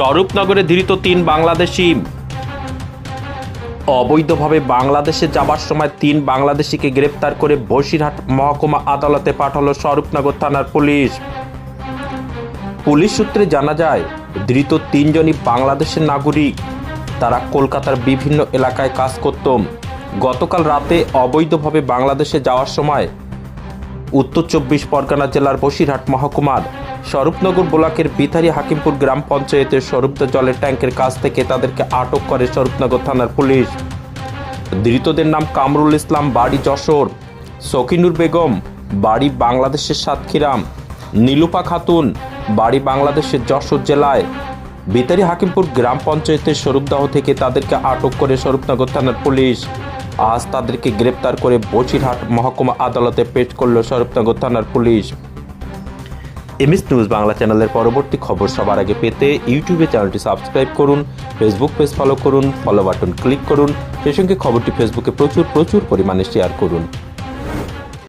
স্বরূপনগরে ধৃত তিন বাংলাদেশি। অবৈধভাবে বাংলাদেশে যাবার সময় তিন বাংলাদেশিকে গ্রেপ্তার করে বসিরহাট মহকুমা আদালতে পাঠালো স্বরূপনগর থানার পুলিশ। পুলিশ সূত্রে জানা যায়, ধৃত তিনজনই বাংলাদেশের নাগরিক। তারা কলকাতার বিভিন্ন এলাকায় কাজ করত। গতকাল রাতে অবৈধভাবে বাংলাদেশে যাওয়ার সময় উত্তর চব্বিশ পরগনা জেলার বসিরহাট মহকুমার স্বরূপনগর ব্লকের বিথারি হাকিমপুর গ্রাম পঞ্চায়েতের স্বরূপদ জলের ট্যাঙ্কের কাছ থেকে তাদেরকে আটক করে স্বরূপনগর থানার পুলিশ। ধৃতদের নাম কামরুল ইসলাম, বাড়ি যশোর। সকিনুর বেগম, বাড়ি বাংলাদেশের সাতক্ষীরাম। নীলুপা খাতুন, বাড়ি বাংলাদেশের যশোর জেলায়। বিতারি হাকিমপুর গ্রাম পঞ্চায়েতের স্বরূপদাহ থেকে তাদেরকে আটক করে স্বরূপনগর থানার পুলিশ। আজ তাদেরকে গ্রেপ্তার করে বসিরহাট মহকুমা আদালতে পেশ করল স্বরূপনগর থানার পুলিশ। এমএস নিউজ বাংলা চ্যানেলের পরবর্তী খবর সবার আগে পেতে ইউটিউবে চ্যানেলটি সাবস্ক্রাইব করুন, ফেসবুক পেজ ফলো করুন, ফলো বাটন ক্লিক করুন, সেই সঙ্গে খবরটি ফেসবুকে প্রচুর প্রচুর পরিমাণে শেয়ার করুন।